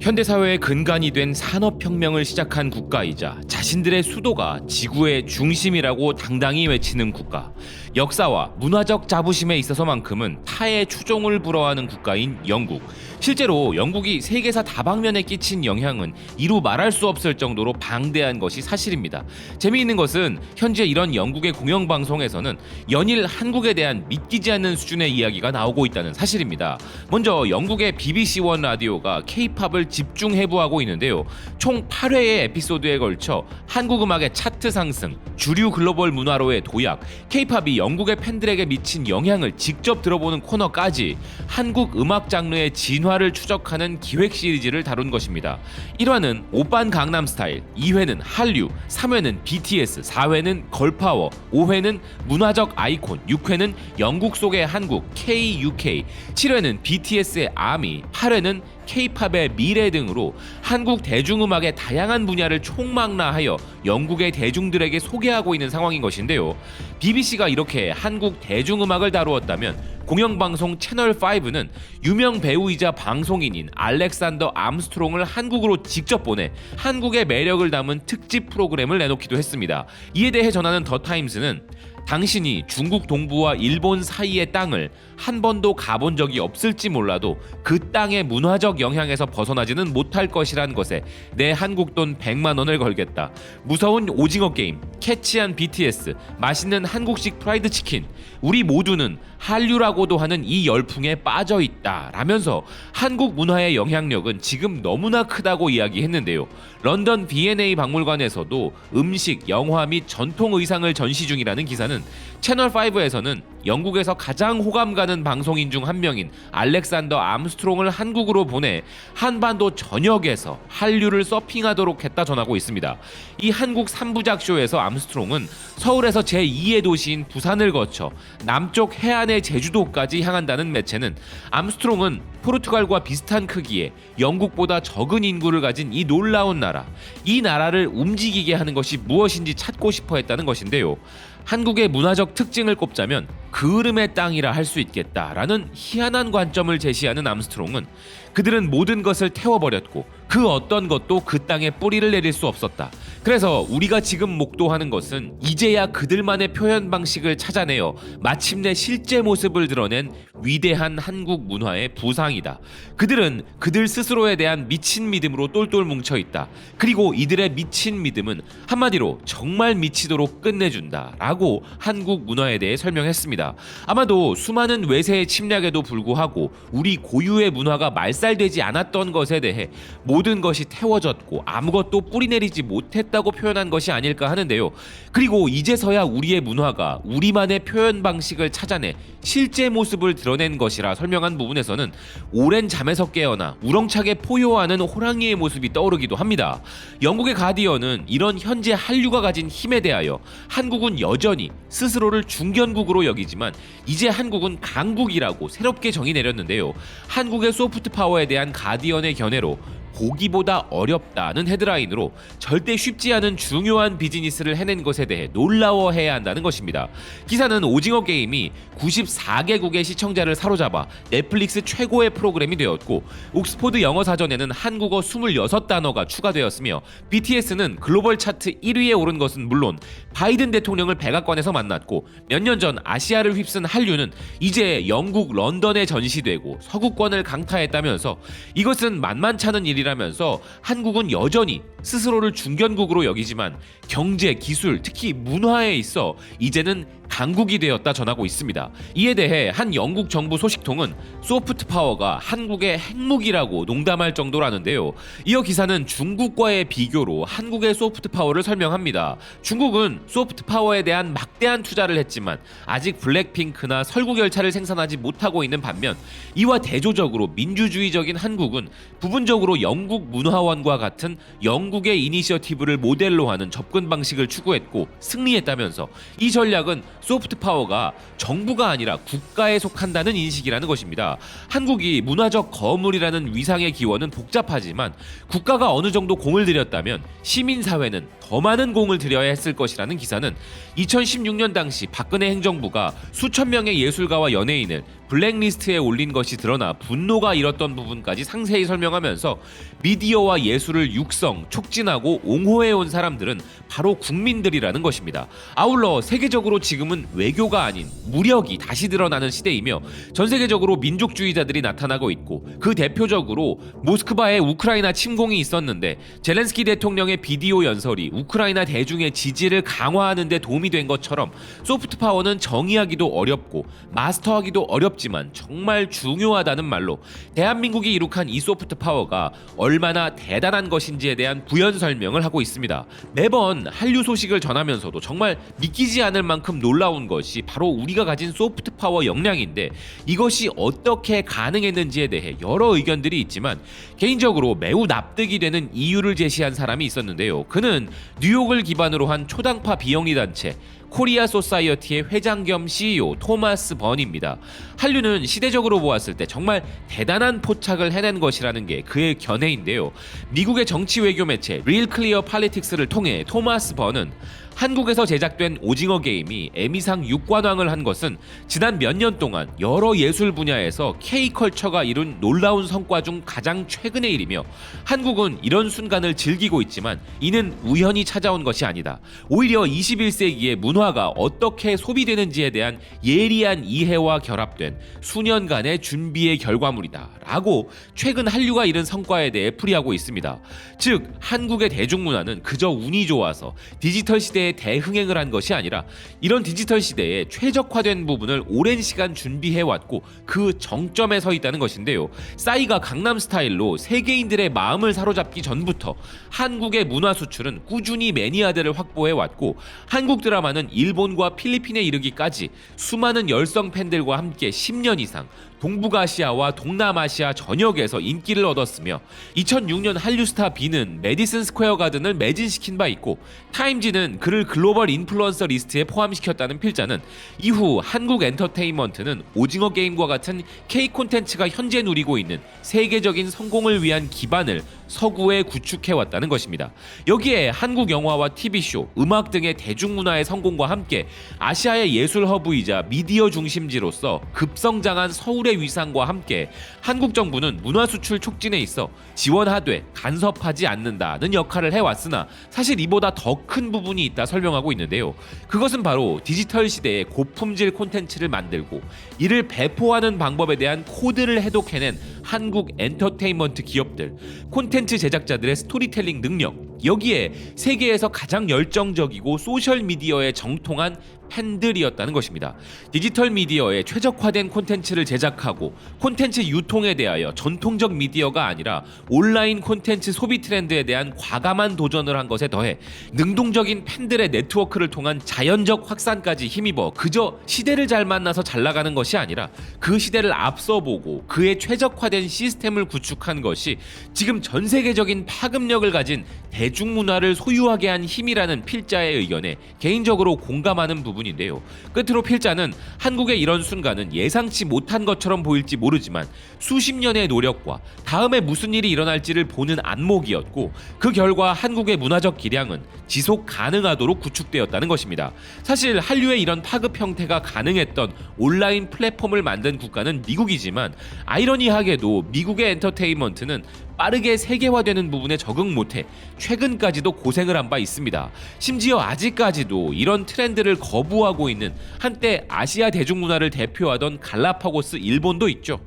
현대 사회의 근간이 된 산업 혁명을 시작한 국가이자 자신들의 수도가 지구의 중심이라고 당당히 외치는 국가. 역사와 문화적 자부심에 있어서만큼은 타의 추종을 불허하는 국가인 영국. 실제로 영국이 세계사 다방면에 끼친 영향은 이루 말할 수 없을 정도로 방대한 것이 사실입니다. 재미있는 것은 현재 이런 영국의 공영방송에서는 연일 한국에 대한 믿기지 않는 수준의 이야기가 나오고 있다는 사실입니다. 먼저 영국의 BBC 원 라디오가 K-팝을 집중 해부하고 있는데요. 총 8회의 에피소드에 걸쳐 한국 음악의 차트 상승, 주류 글로벌 문화로의 도약, K-팝이 영국의 팬들에게 미친 영향을 직접 들어보는 코너까지 한국 음악 장르의 진화를 추적하는 기획 시리즈를 다룬 것입니다. 1화는 오빤 강남 스타일, 2회는 한류, 3회는 BTS, 4회는 걸파워, 5회는 문화적 아이콘, 6회는 영국 속의 한국 KUK, 7회는 BTS의 아미, 8회는 K-팝의 미래 등으로 한국 대중음악의 다양한 분야를 총망라하여 영국의 대중들에게 소개하고 있는 상황인 것인데요. BBC가 이렇게 한국 대중음악을 다루었다면 공영방송 채널 5는 유명 배우이자 방송인인 알렉산더 암스트롱을 한국으로 직접 보내 한국의 매력을 담은 특집 프로그램을 내놓기도 했습니다. 이에 대해 전하는 더 타임스는 당신이 중국 동부와 일본 사이의 땅을 한 번도 가본 적이 없을지 몰라도 그 땅의 문화적 영향에서 벗어나지는 못할 것이란 것에 내 한국 돈 100만 원을 걸겠다. 무서운 오징어 게임, 캐치한 BTS, 맛있는 한국식 프라이드 치킨. 우리 모두는 한류라고도 하는 이 열풍에 빠져 있다. 라면서 한국 문화의 영향력은 지금 너무나 크다고 이야기했는데요. 런던 V&A 박물관에서도 음식, 영화 및 전통 의상을 전시 중이라는 기사는 채널 5에서는 영국에서 가장 호감 가는 방송인 중 한 명인 알렉산더 암스트롱을 한국으로 보내 한반도 전역에서 한류를 서핑하도록 했다 전하고 있습니다. 이 한국 3부작 쇼에서 암스트롱은 서울에서 제2의 도시인 부산을 거쳐 남쪽 해안의 제주도까지 향한다는 매체는 암스트롱은 포르투갈과 비슷한 크기에 영국보다 적은 인구를 가진 이 놀라운 나라, 이 나라를 움직이게 하는 것이 무엇인지 찾고 싶어 했다는 것인데요. 한국의 문화적 특징을 꼽자면 그을음의 땅이라 할 수 있겠다라는 희한한 관점을 제시하는 암스트롱은 그들은 모든 것을 태워버렸고 그 어떤 것도 그 땅에 뿌리를 내릴 수 없었다. 그래서 우리가 지금 목도하는 것은 이제야 그들만의 표현 방식을 찾아내어 마침내 실제 모습을 드러낸 위대한 한국 문화의 부상이다. 그들은 그들 스스로에 대한 미친 믿음으로 똘똘 뭉쳐 있다. 그리고 이들의 미친 믿음은 한마디로 정말 미치도록 끝내준다 라고 한국 문화에 대해 설명했습니다. 아마도 수많은 외세의 침략에도 불구하고 우리 고유의 문화가 말살되지 않았던 것에 대해 모든 것이 태워졌고 아무것도 뿌리내리지 못했다고 표현한 것이 아닐까 하는데요. 그리고 이제서야 우리의 문화가 우리만의 표현 방식을 찾아내 실제 모습을 드러낸 것이라 설명한 부분에서는 오랜 잠에서 깨어나 우렁차게 포효하는 호랑이의 모습이 떠오르기도 합니다. 영국의 가디언은 이런 현재 한류가 가진 힘에 대하여 한국은 여전히 스스로를 중견국으로 여기지만 이제 한국은 강국이라고 새롭게 정의 내렸는데요. 한국의 소프트 파워에 대한 가디언의 견해로 보기보다 어렵다는 헤드라인으로 절대 쉽지 않은 중요한 비즈니스를 해낸 것에 대해 놀라워해야 한다는 것입니다. 기사는 오징어 게임이 94개국의 시청자를 사로잡아 넷플릭스 최고의 프로그램이 되었고 옥스포드 영어 사전에는 한국어 26단어가 추가되었으며 BTS는 글로벌 차트 1위에 오른 것은 물론 바이든 대통령을 백악관에서 만났고 몇 년 전 아시아를 휩쓴 한류는 이제 영국 런던에 전시되고 서구권을 강타했다면서 이것은 만만찮은 일 이라면서 한국은 여전히 스스로를 중견국으로 여기지만 경제, 기술, 특히 문화에 있어 이제는 강국이 되었다 전하고 있습니다. 이에 대해 한 영국 정부 소식통은 소프트 파워가 한국의 핵무기라고 농담할 정도라는데요. 이어 기사는 중국과의 비교로 한국의 소프트 파워를 설명합니다. 중국은 소프트 파워에 대한 막대한 투자를 했지만 아직 블랙핑크나 설국열차를 생산하지 못하고 있는 반면 이와 대조적으로 민주주의적인 한국은 부분적으로 영국 문화원과 같은 영 국의 이니셔티브를 모델로 하는 접근 방식을 추구했고 승리했다면서 이 전략은 소프트 파워가 정부가 아니라 국가에 속한다는 인식이라는 것입니다. 한국이 문화적 거물이라는 위상의 기원은 복잡하지만 국가가 어느 정도 공을 들였다면 시민 사회는 더 많은 공을 들여야 했을 것이라는 기사는 2016년 당시 박근혜 행정부가 수천 명의 예술가와 연예인을 블랙리스트에 올린 것이 드러나 분노가 일었던 부분까지 상세히 설명하면서 미디어와 예술을 육성, 촉진하고 옹호해온 사람들은 바로 국민들이라는 것입니다. 아울러 세계적으로 지금은 외교가 아닌 무력이 다시 드러나는 시대이며 전 세계적으로 민족주의자들이 나타나고 있고 그 대표적으로 모스크바에 우크라이나 침공이 있었는데 젤렌스키 대통령의 비디오 연설이 우크라이나 대중의 지지를 강화하는 데 도움이 된 것처럼 소프트 파워는 정의하기도 어렵고 마스터하기도 어렵지만 정말 중요하다는 말로 대한민국이 이룩한 이 소프트 파워가 얼마나 대단한 것인지에 대한 부연 설명을 하고 있습니다. 매번 한류 소식을 전하면서도 정말 믿기지 않을 만큼 놀라운 것이 바로 우리가 가진 소프트 파워 역량인데 이것이 어떻게 가능했는지에 대해 여러 의견들이 있지만 개인적으로 매우 납득이 되는 이유를 제시한 사람이 있었는데요. 그는 뉴욕을 기반으로 한 초당파 비영리 단체 코리아 소사이어티의 회장 겸 CEO 토마스 번입니다. 한류는 시대적으로 보았을 때 정말 대단한 포착을 해낸 것이라는 게 그의 견해인데요. 미국의 정치 외교 매체 릴 클리어 팔리틱스를 통해 토마스 번은 한국에서 제작된 오징어 게임이 에미상 6관왕을 한 것은 지난 몇 년 동안 여러 예술 분야에서 K컬처가 이룬 놀라운 성과 중 가장 최근의 일이며 한국은 이런 순간을 즐기고 있지만 이는 우연히 찾아온 것이 아니다. 오히려 21세기의 문화가 어떻게 소비되는지에 대한 예리한 이해와 결합된 수년간의 준비의 결과물이다. 라고 최근 한류가 이룬 성과에 대해 풀이하고 있습니다. 즉, 한국의 대중문화는 그저 운이 좋아서 디지털 시대 에 대흥행을 한 것이 아니라 이런 디지털 시대에 최적화된 부분을 오랜 시간 준비해 왔고 그 정점에 서 있다는 것인데요. 싸이가 강남 스타일로 세계인들의 마음을 사로잡기 전부터 한국의 문화 수출은 꾸준히 매니아들을 확보해 왔고 한국 드라마는 일본과 필리핀에 이르기까지 수많은 열성 팬들과 함께 10년 이상 동북아시아와 동남아시아 전역에서 인기를 얻었으며 2006년 한류 스타 비는 메디슨 스퀘어 가든을 매진시킨 바 있고 타임지는 그를 글로벌 인플루언서 리스트에 포함시켰다는 필자는 이후 한국 엔터테인먼트는 오징어 게임과 같은 K 콘텐츠가 현재 누리고 있는 세계적인 성공을 위한 기반을 서구에 구축해 왔다는 것입니다. 여기에 한국 영화와 TV쇼, 음악 등의 대중문화의 성공과 함께 아시아의 예술 허브이자 미디어 중심지로서 급성장한 서울의 위상과 함께 한국 정부는 문화 수출 촉진에 있어 지원하되 간섭하지 않는다는 역할을 해왔으나 사실 이보다 더 큰 부분이 있다 설명하고 있는데요. 그것은 바로 디지털 시대에 고품질 콘텐츠를 만들고 이를 배포하는 방법에 대한 코드를 해독해낸 한국 엔터테인먼트 기업들, 콘텐츠 제작자들의 스토리텔링 능력, 여기에 세계에서 가장 열정적이고 소셜 미디어에 정통한 팬들이었다는 것입니다. 디지털 미디어에 최적화된 콘텐츠를 제작하고 콘텐츠 유통에 대하여 전통적 미디어가 아니라 온라인 콘텐츠 소비 트렌드에 대한 과감한 도전을 한 것에 더해 능동적인 팬들의 네트워크를 통한 자연적 확산까지 힘입어 그저 시대를 잘 만나서 잘 나가는 것이 아니라 그 시대를 앞서보고 그에 최적화된 시스템을 구축한 것이 지금 전 세계적인 파급력을 가진 대중문화를 소유하게 한 힘이라는 필자의 의견에 개인적으로 공감하는 부분인데요. 끝으로 필자는 한국의 이런 순간은 예상치 못한 것처럼 보일지 모르지만 수십 년의 노력과 다음에 무슨 일이 일어날지를 보는 안목이었고 그 결과 한국의 문화적 기량은 지속 가능하도록 구축되었다는 것입니다. 사실 한류의 이런 파급 형태가 가능했던 온라인 플랫폼을 만든 국가는 미국이지만 아이러니하게도 미국의 엔터테인먼트는 빠르게 세계화되는 부분에 적응 못해 최근까지도 고생을 한 바 있습니다. 심지어 아직까지도 이런 트렌드를 거부하고 있는 한때 아시아 대중문화를 대표하던 갈라파고스 일본도 있죠.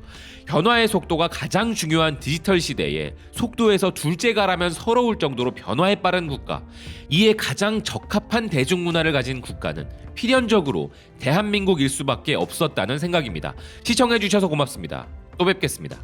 변화의 속도가 가장 중요한 디지털 시대에 속도에서 둘째가라면 서러울 정도로 변화에 빠른 국가, 이에 가장 적합한 대중문화를 가진 국가는 필연적으로 대한민국일 수밖에 없었다는 생각입니다. 시청해주셔서 고맙습니다. 또 뵙겠습니다.